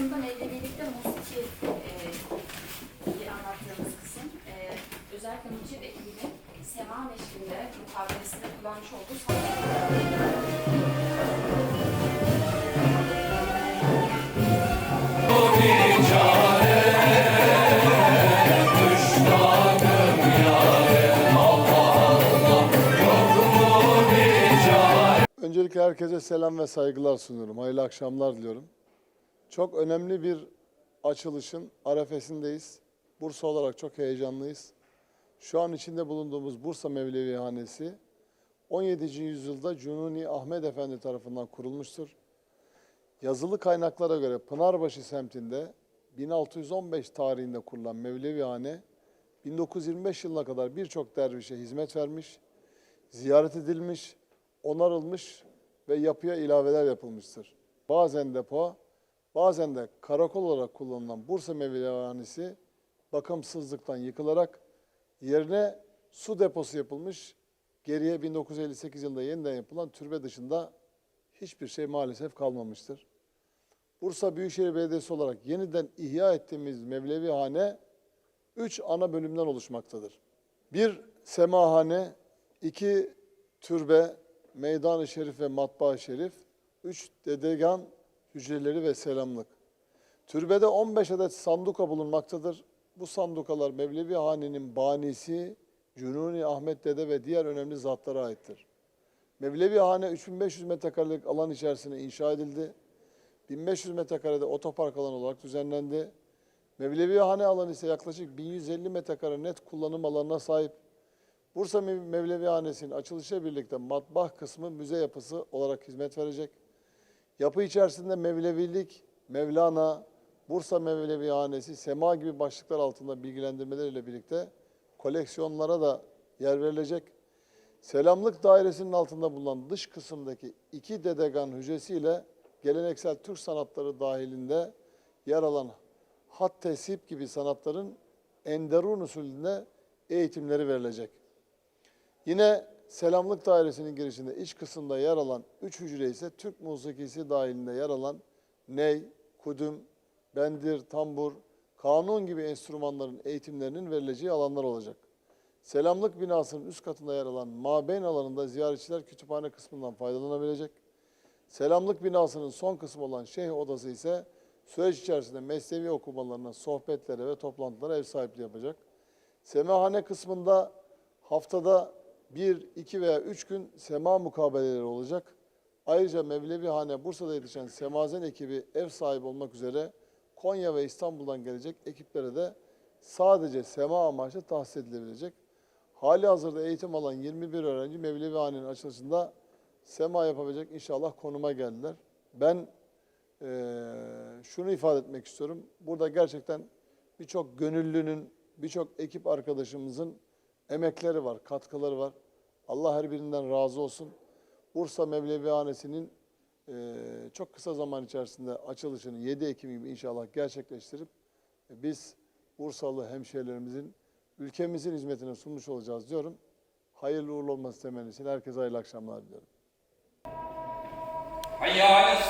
kısımda Mevlevilikte musiki e, anlattığımız kısım. E, özellikle Mucib ekibinin sema neşrinde mukavelesinde kullanmış olduğu Öncelikle herkese selam ve saygılar sunuyorum. Hayırlı akşamlar diliyorum. Çok önemli bir açılışın arefesindeyiz. Bursa olarak çok heyecanlıyız. Şu an içinde bulunduğumuz Bursa Mevlevihanesi 17. yüzyılda Cununi Ahmet Efendi tarafından kurulmuştur. Yazılı kaynaklara göre Pınarbaşı semtinde 1615 tarihinde kurulan Mevlevihane 1925 yılına kadar birçok dervişe hizmet vermiş, ziyaret edilmiş, onarılmış ve yapıya ilaveler yapılmıştır. Bazen depo, bazen de karakol olarak kullanılan Bursa Mevlevihanesi bakımsızlıktan yıkılarak yerine su deposu yapılmış. Geriye 1958 yılında yeniden yapılan türbe dışında hiçbir şey maalesef kalmamıştır. Bursa Büyükşehir Belediyesi olarak yeniden ihya ettiğimiz Mevlevihane üç ana bölümden oluşmaktadır. Bir semahane, iki türbe, meydan-ı şerif ve matbaa şerif, üç dedegan hücreleri ve selamlık. Türbede 15 adet sanduka bulunmaktadır. Bu sandukalar Mevlevi Hane'nin banisi Cünuni Ahmet Dede ve diğer önemli zatlara aittir. Mevlevi Hane 3500 metrekarelik alan içerisinde inşa edildi. 1500 metrekarede otopark alanı olarak düzenlendi. Mevlevi Hane alanı ise yaklaşık 1150 metrekare net kullanım alanına sahip. Bursa Mev- Mevlevi Hanesi'nin açılışıyla birlikte matbah kısmı müze yapısı olarak hizmet verecek. Yapı içerisinde Mevlevilik, Mevlana, Bursa Mevlevi Hanesi, Sema gibi başlıklar altında bilgilendirmeleriyle birlikte koleksiyonlara da yer verilecek. Selamlık dairesinin altında bulunan dış kısımdaki iki dedegan hücresiyle geleneksel Türk sanatları dahilinde yer alan hat tesip gibi sanatların enderun usulünde eğitimleri verilecek. Yine Selamlık Dairesi'nin girişinde iç kısımda yer alan üç hücre ise Türk musikisi dahilinde yer alan ney, kudüm, bendir, tambur, kanun gibi enstrümanların eğitimlerinin verileceği alanlar olacak. Selamlık binasının üst katında yer alan mabeyn alanında ziyaretçiler kütüphane kısmından faydalanabilecek. Selamlık binasının son kısmı olan şeyh odası ise süreç içerisinde mesnevi okumalarına, sohbetlere ve toplantılara ev sahipliği yapacak. Semahane kısmında haftada bir, iki veya üç gün sema mukabeleleri olacak. Ayrıca Mevlevihane Bursa'da yetişen Semazen ekibi ev sahibi olmak üzere Konya ve İstanbul'dan gelecek ekiplere de sadece sema amaçlı tahsis edilebilecek. Hali hazırda eğitim alan 21 öğrenci Mevlevihane'nin açılışında sema yapabilecek inşallah konuma geldiler. Ben eee, şunu ifade etmek istiyorum. Burada gerçekten birçok gönüllünün, birçok ekip arkadaşımızın emekleri var, katkıları var. Allah her birinden razı olsun. Bursa Mevlevihanesi'nin e, çok kısa zaman içerisinde açılışını 7 Ekim gibi inşallah gerçekleştirip e, biz Bursalı hemşehrilerimizin ülkemizin hizmetine sunmuş olacağız diyorum. Hayırlı uğurlu olması temennisiyle herkese hayırlı akşamlar diliyorum. Hayya